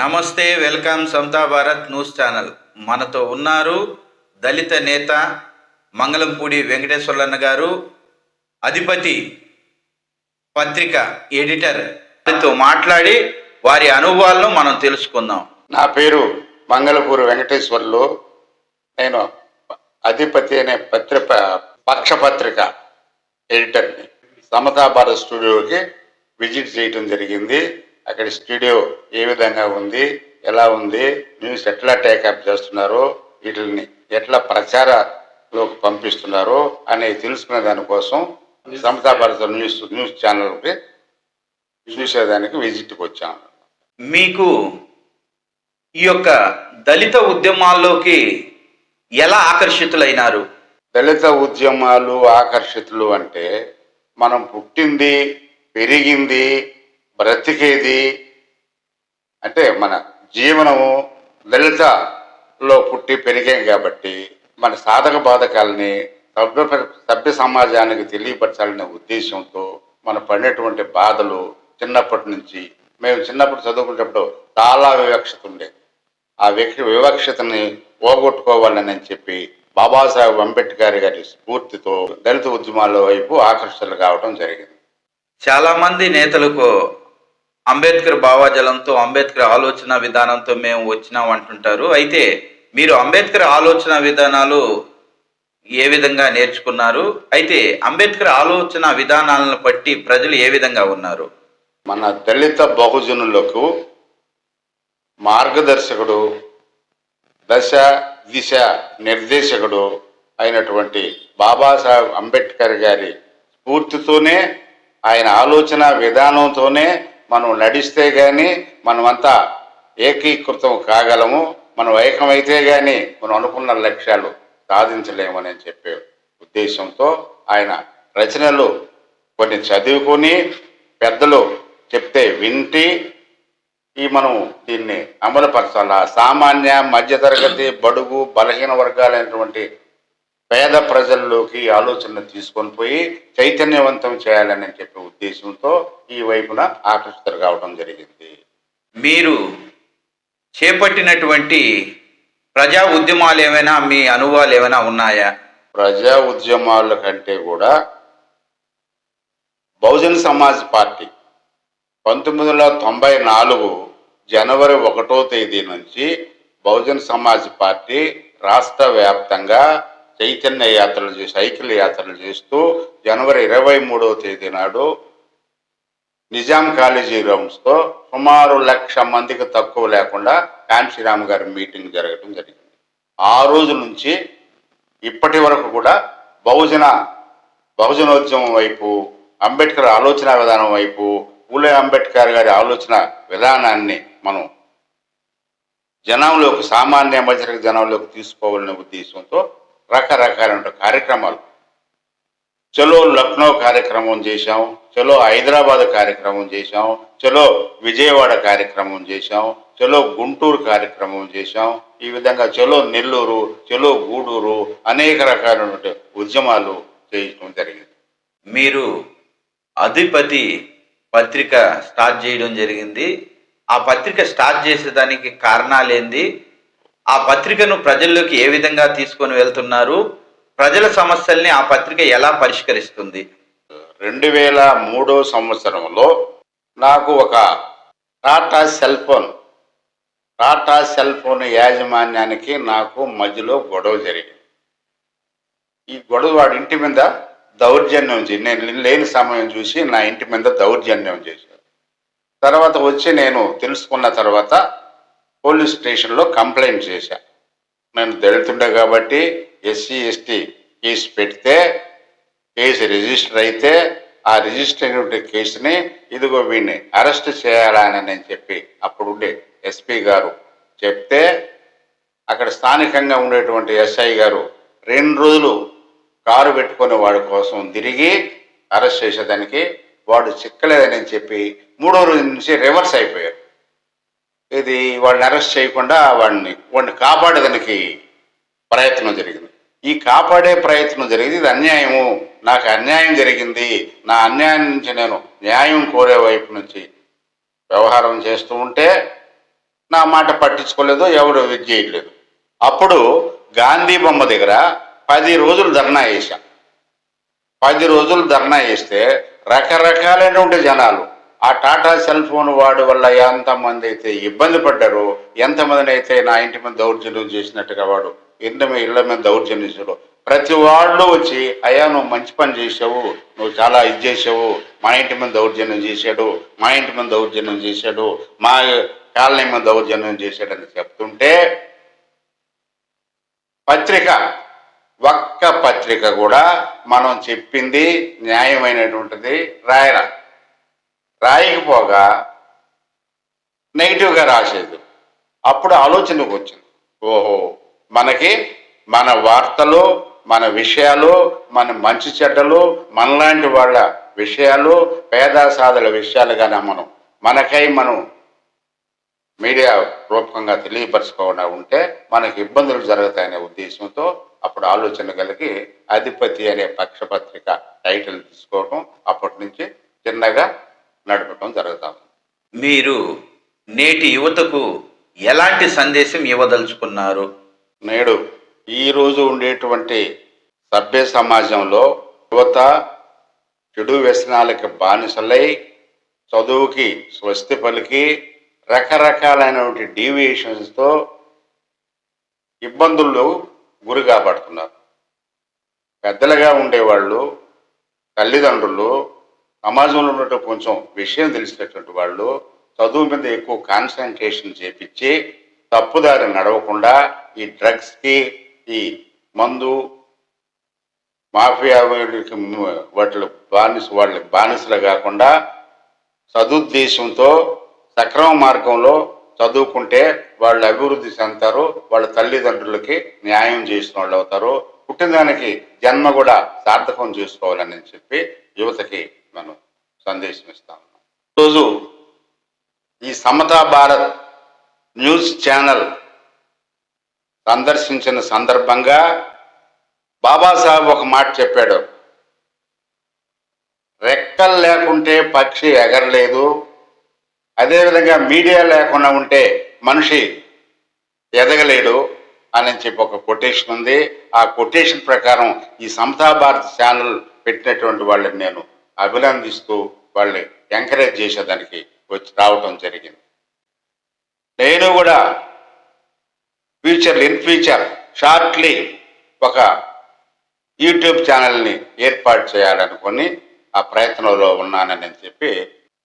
నమస్తే welcome Samata Bharat news channel. మనతో ఉన్నారు దళిత నేత మంగళంపూడి వెంకటేశ్వర్లన్న గారు అధిపతి పత్రిక ఎడిటర్. తో మాట్లాడి వారి అనుభవాలను మనం తెలుసుకుందాం. నా పేరు మంగళపూరి వెంకటేశ్వర్లు. నేను అధిపతి అనే పత్రిక పక్షపత్రిక ఎడిటర్ని. సమతా భారత్ స్టూడియోకి విజిట్ చేయటం జరిగింది. అక్కడ స్టూడియో ఏ విధంగా ఉంది ఎలా ఉంది న్యూస్ ఎట్లా టేకప్ చేస్తున్నారు వీటిని ఎట్లా ప్రచారంలోకి పంపిస్తున్నారు అనేది తెలుసుకునే దానికోసం సమతా భారత న్యూస్ న్యూస్ ఛానల్కి చూసేదానికి విజిట్కి వచ్చాను మీకు ఈ యొక్క దళిత ఉద్యమాల్లోకి ఎలా ఆకర్షితులైనారు? దళిత ఉద్యమాలు ఆకర్షితులు అంటే మనం పుట్టింది పెరిగింది బ్రతికేది? అంటే మన జీవనము దళితలో పుట్టి పెరిగాం కాబట్టి మన సాధక బాధకాలని సభ్య సభ్య సమాజానికి తెలియపరచాలనే ఉద్దేశంతో మన పడినటువంటి బాధలు చిన్నప్పటి నుంచి మేము చిన్నప్పుడు చదువుకునేటప్పుడు చాలా వివక్షత ఉండేది. ఆ వ్యక్తి వివక్షతని పోగొట్టుకోవాలని చెప్పి బాబాసాహెబ్ అంబేద్కర్ గారి స్ఫూర్తితో దళిత ఉద్యమాల వైపు ఆకర్షణలు కావడం జరిగింది. చాలామంది నేతలకు అంబేద్కర్ భావాజలంతో అంబేద్కర్ ఆలోచన విధానంతో మేము వచ్చినాం అంటుంటారు. అయితే మీరు అంబేద్కర్ ఆలోచన విధానాలు ఏ విధంగా నేర్చుకున్నారు? అయితే అంబేద్కర్ ఆలోచన విధానాలను బట్టి ప్రజలు ఏ విధంగా ఉన్నారు? మన దళిత బహుజనులకు మార్గదర్శకుడు దశ దిశ నిర్దేశకుడు అయినటువంటి బాబాసాహెబ్ అంబేద్కర్ గారి స్ఫూర్తితోనే ఆయన ఆలోచన విధానంతోనే మనం నడిస్తే కానీ మనమంతా ఏకీకృతం కాగలము. మనం ఏకమైతే కానీ మనం అనుకున్న లక్ష్యాలు సాధించలేమని చెప్పే ఉద్దేశంతో ఆయన రచనలు కొన్ని చదువుకొని పెద్దలు చెప్తే వింటి ఈ మనం దీన్ని అమలుపరచాలా? సామాన్య మధ్యతరగతి బడుగు బలహీన వర్గాలైనటువంటి పేద ప్రజల్లోకి ఈ ఆలోచన తీసుకొని పోయి చైతన్యవంతం చేయాలని చెప్పే ఉద్దేశంతో ఈ వైపున ఆకర్షితులు కావడం జరిగింది. మీరు చేపట్టినటువంటి ప్రజా ఉద్యమాలు ఏమైనా మీ అనుభవాలు ఏమైనా ఉన్నాయా? ప్రజా ఉద్యమాల కంటే కూడా బహుజన్ సమాజ్ పార్టీ పంతొమ్మిది వందల తొంభై నాలుగు జనవరి ఒకటో తేదీ నుంచి బహుజన్ సమాజ్ పార్టీ రాష్ట్ర వ్యాప్తంగా చైతన్య యాత్రలు చేసి సైకిల్ యాత్రలు చేస్తూ జనవరి ఇరవై మూడవ తేదీ నాడు నిజాం కాలేజీ గ్రౌండ్స్తో సుమారు లక్ష మందికి తక్కువ లేకుండా కాంశీరామ్ గారి మీటింగ్ జరగడం జరిగింది. ఆ రోజు నుంచి ఇప్పటి వరకు కూడా బహుజన బహుజనోద్యమం వైపు అంబేద్కర్ ఆలోచన విధానం వైపు పూలే అంబేద్కర్ గారి ఆలోచన విధానాన్ని మనం జనంలోకి సామాన్య మధ్య జనంలోకి తీసుకోవాలనే ఉద్దేశంతో రకరకాలైన కార్యక్రమాలు. చలో లక్నో కార్యక్రమం చేశాం చలో హైదరాబాద్ కార్యక్రమం చేశాం చలో విజయవాడ కార్యక్రమం చేశాం చలో గుంటూరు కార్యక్రమం చేశాం. ఈ విధంగా చలో నెల్లూరు చలో గూడూరు అనేక రకాలైనటువంటి ఉద్యమాలు చేయడం జరిగింది. మీరు అధిపతి పత్రిక స్టార్ట్ చేయడం జరిగింది. ఆ పత్రిక స్టార్ట్ చేసేదానికి కారణాలేంది? ఆ పత్రికను ప్రజల్లోకి ఏ విధంగా తీసుకొని వెళ్తున్నారు? ప్రజల సమస్యల్ని ఆ పత్రిక ఎలా పరిష్కరిస్తుంది? రెండు వేల మూడో సంవత్సరంలో నాకు ఒక Tata cell phone Tata cell phone యాజమాన్యానికి నాకు మధ్యలో గొడవ జరిగింది. ఈ గొడవ వాడి ఇంటి మీద దౌర్జన్యం చేసి నేను లేని సమయం చూసి నా ఇంటి మీద దౌర్జన్యం చేశాను తర్వాత వచ్చి నేను తెలుసుకున్న తర్వాత పోలీస్ స్టేషన్లో కంప్లైంట్ చేశా. నేను దళితుండే కాబట్టి ఎస్సీ ఎస్టీ కేసు పెడితే కేసు రిజిస్టర్ అయితే ఆ రిజిస్టర్ అయినటువంటి కేసుని ఇదిగో వీడిని అరెస్ట్ చేయాలని నేను చెప్పి అప్పుడుండే ఎస్పీ గారు చెప్తే అక్కడ స్థానికంగా ఉండేటువంటి ఎస్ఐ గారు రెండు రోజులు కారు పెట్టుకునే వాడి కోసం తిరిగి అరెస్ట్ చేసేదానికి వాడు చిక్కలేదని చెప్పి మూడో రోజు నుంచి రివర్స్ అయిపోయారు. ఇది వాడిని అరెస్ట్ చేయకుండా వాడిని వాడిని కాపాడేదానికి ప్రయత్నం జరిగింది. ఈ కాపాడే ప్రయత్నం జరిగింది. ఇది అన్యాయము. నాకు అన్యాయం జరిగింది. నా అన్యాయం నుంచి నేను న్యాయం కోరే వైపు నుంచి వ్యవహారం చేస్తూ ఉంటే నా మాట పట్టించుకోలేదు ఎవరు ఇది చేయలేదు అప్పుడు గాంధీ బొమ్మ దగ్గర పది రోజులు ధర్నా వేశాం పది రోజులు ధర్నా వేస్తే రకరకాలైనటువంటి జనాలు ఆ టాటా సెల్ ఫోన్ వాడి వల్ల ఎంతమంది అయితే ఇబ్బంది పడ్డారో ఎంతమందిని అయితే నా ఇంటి మీద దౌర్జన్యం చేసినట్టుగా వాడు ఇంటి మీద ఇళ్ళ మీద దౌర్జన్యం చేశాడు ప్రతి వాళ్ళు వచ్చి అయ్యా నువ్వు మంచి పని చేసావు నువ్వు చాలా ఇది చేసావు మా ఇంటి మీద దౌర్జన్యం చేశాడు మా ఇంటి మీద దౌర్జన్యం చేశాడు మా కాలనీ మీద దౌర్జన్యం చేశాడని చెప్తుంటే పత్రిక ఒక్క పత్రిక కూడా మనం చెప్పింది న్యాయమైనటువంటిది రాయరా రాయకపోగా నెగిటివ్గా రాసేది. అప్పుడు ఆలోచనకు వచ్చింది? ఓహో మనకి మన వార్తలు మన విషయాలు మన మంచి చెడ్డలు మనలాంటి వాళ్ళ విషయాలు పేద సాధుల విషయాలుగానే మనం మనకై మనం మీడియా రూపకంగా తెలియపరచుకోకుండా ఉంటే మనకి ఇబ్బందులు జరుగుతాయనే ఉద్దేశంతో అప్పుడు ఆలోచన కలిగి అధిపతి అనే పక్షపత్రిక టైటిల్ తీసుకోవడం అప్పటి నుంచి చిన్నగా నడపడం జరుగుతాం. మీరు నేటి యువతకు ఎలాంటి సందేశం ఇవ్వదలుచుకున్నారు? నేడు ఈ రోజు ఉండేటువంటి సభ్య సమాజంలో యువత చెడు వ్యసనాలకి బానిసలై చదువుకి స్వస్తి పలికి రకరకాలైనటువంటి డీవియేషన్స్తో ఇబ్బందులు గురి కాబడుతున్నారు పెద్దలుగా ఉండేవాళ్ళు తల్లిదండ్రులు సమాజంలో ఉన్నట్టు కొంచెం విషయం తెలిసినటువంటి వాళ్ళు చదువు మీద ఎక్కువ కాన్సన్ట్రేషన్ చేపించి తప్పుదారి నడవకుండా ఈ డ్రగ్స్కి ఈ మందు మాఫియా వాటి బానిస వాళ్ళ బానిసలు కాకుండా సదుద్దేశంతో సక్రమ మార్గంలో చదువుకుంటే వాళ్ళు అభివృద్ధి చెందుతారు వాళ్ళ తల్లిదండ్రులకి న్యాయం చేసిన వాళ్ళు అవుతారు. పుట్టినదానికి జన్మ కూడా సార్థకం చేసుకోవాలని చెప్పి యువతకి మనం సందేశం ఇస్తాం ఈరోజు ఈ సమతా భారత్ న్యూస్ ఛానల్ సందర్శించిన సందర్భంగా బాబాసాహెబ్ ఒక మాట చెప్పాడు. రెక్కలు లేకుంటే పక్షి ఎగరలేదు. అదేవిధంగా మీడియా లేకుండా ఉంటే మనిషి ఎదగలేడు అని చెప్పి ఒక కొటేషన్ ఉంది. ఆ కొటేషన్ ప్రకారం ఈ సమతా భారత్ ఛానల్ పెట్టినటువంటి వాళ్ళని నేను అభినందిస్తూ వాళ్ళని ఎంకరేజ్ చేసేదానికి వచ్చి రావటం జరిగింది. నేను కూడా ఫ్యూచర్ ఇన్ ఫ్యూచర్ షార్ట్లీ ఒక యూట్యూబ్ ఛానల్ని ఏర్పాటు చేయాలనుకుని ఆ ప్రయత్నంలో ఉన్నానని చెప్పి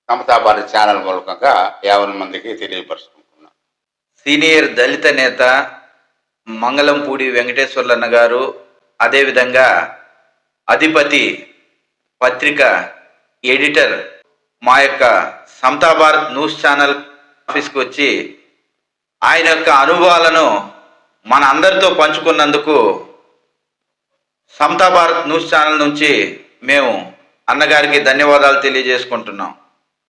సమతాబారి ఛానల్ మూలకంగా యాభై మందికి తెలియపరుచుకుంటున్నాను. సీనియర్ దళిత నేత మంగళంపూడి వెంకటేశ్వర్లన్న గారు అదేవిధంగా అధిపతి పత్రిక ఎడిటర్ మా యొక్క సమతా భారత్ న్యూస్ ఛానల్ ఆఫీస్కి వచ్చి ఆయన యొక్క అనుభవాలను మన అందరితో పంచుకున్నందుకు సమతా భారత్ న్యూస్ ఛానల్ నుంచి మేము అన్నగారికి ధన్యవాదాలు తెలియజేసుకుంటున్నాం.